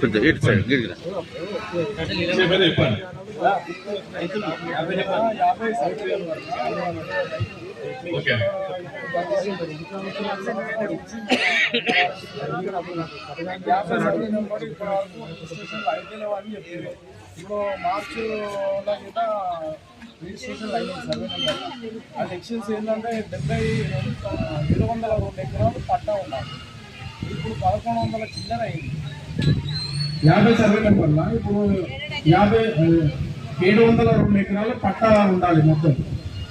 కొంచెం ఇటు సైడ్ గిరిగిన ఇప్పుడు మార్చ్ కూడా రిజిస్ట్రేషన్ సర్వే నెంబర్ ఆ సెక్షన్స్ ఏంటంటే డెబ్బై ఏడు వందల రెండు ఎకరాలు పట్టా ఉన్నారు ఇప్పుడు పదకొండు వందల చిల్లర అయింది. యాభై సర్వే నెంబర్ల? ఇప్పుడు యాభై ఏడు వందల రెండు ఎకరాలు పట్టాలు ఉండాలి మొత్తం.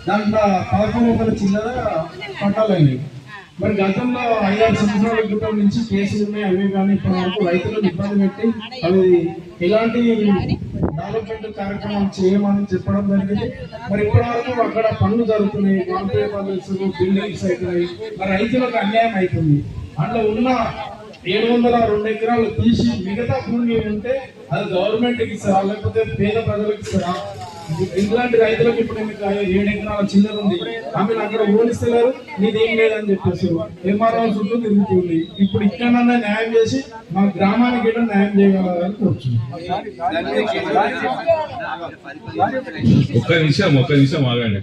దాంట్లో పదకొండు వందల చిల్లర పట్టాలు అయినాయి. మరి గతంలో ఐదారు సంవత్సరాల క్రితం నుంచి కేసులు ఉన్నాయి అవి కానీ ఇప్పటి వరకు రైతులను ఇబ్బంది పెట్టి అవి ఎలాంటి డెవలప్మెంట్ కార్యక్రమం చేయమని చెప్పడం జరిగింది. మరి ఇప్పటి వరకు అక్కడ పనులు జరుగుతున్నాయి వాల్పే బిల్డింగ్స్ అవుతున్నాయి మరి రైతులకు అన్యాయం అవుతుంది అందులో ఉన్న ఏడు వందల రెండు ఎకరాలు తీసి మిగతా భూమి ఉంటే అది గవర్నమెంట్కి ఇస్తారా? లేకపోతే పేద ప్రజలకు ఇస్తారా? ఇలాంటి రైతులకు ఇప్పుడు మీకు ఏడు ఎకరాల చిల్లర ఉంది. ఆమె అక్కడ ఓడిస్తున్నారు నీదేం లేదని చెప్పేసి ఎంఆర్ఓ చుట్టూ తిరుగుతుంది. ఇప్పుడు ఇక్కడన్నా న్యాయం చేసి మా గ్రామానికి ఏదో న్యాయం చేయగలరని ఒక్క నిమిషం ఒక్క నిమిషం ఆగండి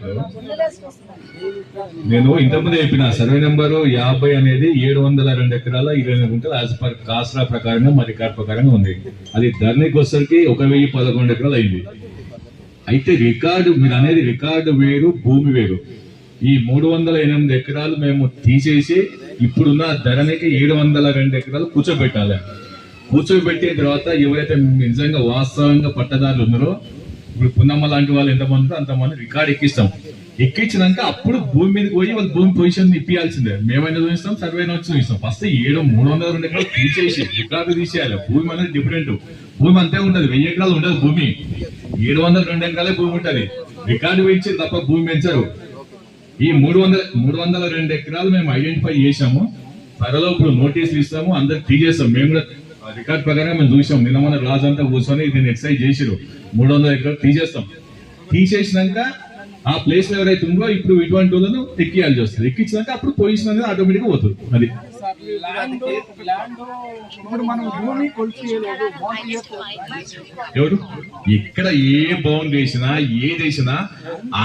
నేను ఇంతకుముందు చెప్పిన సర్వే నెంబరు యాభై అనేది ఏడు వందల రెండు ఎకరాల ఇరవై ఎనిమిది గుంటలు యాజ్ పర్ కాసరా ప్రకారంగా మరి రికార్డ్ ప్రకారంగా ఉంది. అది ధరణికి వచ్చరికి ఒక వెయ్యి పదకొండు ఎకరాలు అయింది. అయితే రికార్డు మీరు అనేది రికార్డు వేరు భూమి వేరు. ఈ మూడు వందల ఎనిమిది ఎకరాలు మేము తీసేసి ఇప్పుడున్న ధరనికి ఏడు వందల రెండు ఎకరాలు కూర్చోబెట్టాలి. కూర్చోబెట్టిన తర్వాత ఎవరైతే నిజంగా వాస్తవంగా పట్టదారులు ఉన్నారో ఇప్పుడు పున్నమ్మ లాంటి వాళ్ళు ఎంతమంది అంతమంది రికార్డు ఎక్కిస్తాం. ఎక్కించినాక అప్పుడు భూమి మీదకి పోయి వాళ్ళ భూమి పొజిషన్ ఇప్పియాల్సిందే. మేమైనా చూపిస్తాం సర్వే వచ్చి చూపిస్తాం. ఫస్ట్ ఏడు మూడు వందల రెండు ఎకరాలు తీసేసి రికార్డు తీసేయాలి. భూమి అనేది డిఫరెంట్ భూమి అంతే ఉండదు వెయ్యి ఎకరాలు ఉండదు భూమి. ఏడు వందల రెండు ఎకరాలే భూమి ఉంటుంది. రికార్డు పెంచి తప్ప భూమి పెంచరు. ఈ మూడు వందల మూడు వందల రెండు ఎకరాలు మేము ఐడెంటిఫై చేసాము త్వరలో ఇప్పుడు నోటీసులు ఇస్తాము అందరికి తీసేస్తాం. మేము కూడా రికార్డ్ ప్రకారం మేము చూసాం. నిన్న మన రాజంతా కూర్చొని దీన్ని ఎక్సైజ్ చేసిరు మూడు వందల ఎకరాలు తీసేస్తాం. తీసేసినాక ఆ ప్లేస్లో ఎవరైతే ఉందో ఇప్పుడు ఇటువంటి వాళ్ళను ఎక్కియాల్సి వస్తుంది. ఎక్కించినాక అప్పుడు పొజిషన్ అనేది ఆటోమేటిక్ పోతుంది అది. ఎవరు? ఇక్కడ ఏ బౌండ్ వేసినా ఏది వేసినా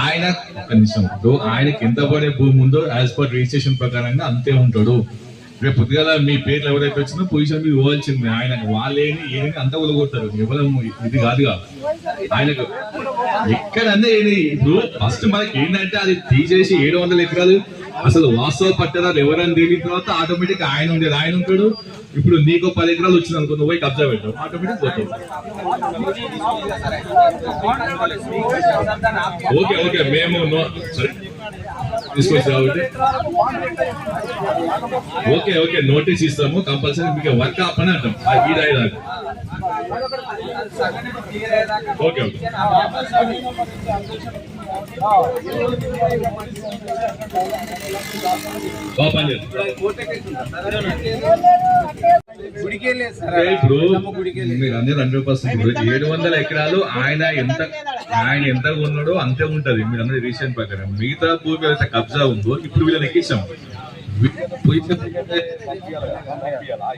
ఆయన ఒక నిమిషం. ఆయనకి ఎంత పడే భూమి ఉందో యాజ్ పర్ రిజిస్ట్రేషన్ ప్రకారంగా అంతే ఉంటాడు. రేపు పొద్దుగాల మీ పేర్లు ఎవరైతే వచ్చినా పొజిషన్ మీద పోవాల్సింది. ఆయనకు వాళ్ళేని ఏమి అంతా కొలగొడతారు ఎవరు ఇది కాదుగా. ఆయనకు ఎక్కడన్నా ఏది ఇప్పుడు ఫస్ట్ మనకి ఏంటంటే అది తీసేసి ఏడు వందల ఎకరాలు. అసలు వాస్తవ పట్టదారు ఎవరైనా తెలియని తర్వాత ఆటోమేటిక్ ఆయన ఉండేది. ఆయన ఉంటాడు. ఇప్పుడు నీకు పది ఎకరాలు వచ్చింది అనుకో నువ్వు పోయి కబ్జా పెట్టావు ఆటోమేటిక్ పోతావు. Okay okay. మేము సరే. తీసుకొచ్చి కాబట్టి? ఓకే ఓకే నోటీస్ ఇస్తాము కంపల్సరీ మీకు వర్క్ ఆపని అంటాం. ఆ ఈ రాయి ఓకే ఓకే. బాగా ఇప్పుడు మీరు అందరూ హండ్రెడ్ పర్సెంట్ ఏడు వందల ఎకరాలు ఆయన ఎంత ఆయన ఎంత ఉన్నాడో అంతే ఉంటది. మీరు అందరూ రీసెంట్ ప్రకారం. మిగతా భూమి అయితే కబ్జా ఉందో ఇప్పుడు వీళ్ళని ఎక్కించాం.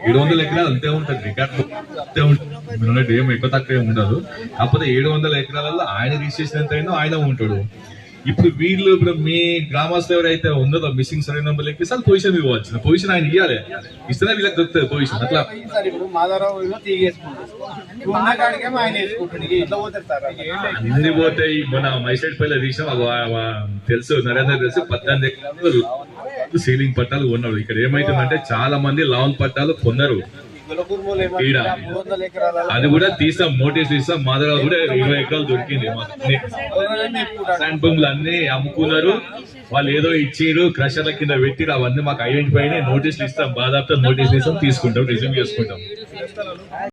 ఏడు వందల ఎకరాలు అంతే ఉంటది. రికార్డ్ అంతే ఉంటుంది. ఏం ఎక్కువ తక్కువ ఉండదు. కాకపోతే ఏడు వందల ఎకరాలలో ఆయన రిజిస్ట్రేషన్ ఎంత అయిందో ఆయన ఉంటాడు. ఇప్పుడు వీళ్ళు ఇప్పుడు మీ గ్రామస్తులు ఎవరైతే ఉన్నదో మిస్సింగ్ సర్వే నెంబర్ ఎక్కిస్తే పొజిషన్ ఇవ్వాల్సింది పొజిషన్ ఆయన ఇవ్వాలి ఇస్తేనే వీళ్ళకి దొరుకుతుంది పొజిషన్ అట్లా. సార్ సార్ అన్ని పోతాయి. మన మైసైడ్ పైన తీసాం అగో ఆ- ఆ తెలుసు. నరేంద్ర తెలుసు. పద్దెనిమిది ఎకరాలు. సీలింగ్ పట్టాలు కొన్నాడు. ఇక్కడ ఏమైతుందంటే చాలా మంది లాన్ పట్టాలు కొన్నారు. అది కూడా తీసాం నోటీస్ తీసాం దగ్గర కూడా ఇరవై ఎకరాలు దొరికింది మాకు అన్ని శాండ్ భూములు అన్ని అమ్ముకున్నారు. వాళ్ళు ఏదో ఇచ్చిరు క్రషర్ల కింద పెట్టిరు అవన్నీ మాకు ఐడెంటిఫై నోటీసులు ఇస్తాం బాధాపుతో నోటీసులు ఇస్తాం తీసుకుంటాం రిజ్యూమ్ చేసుకుంటాం.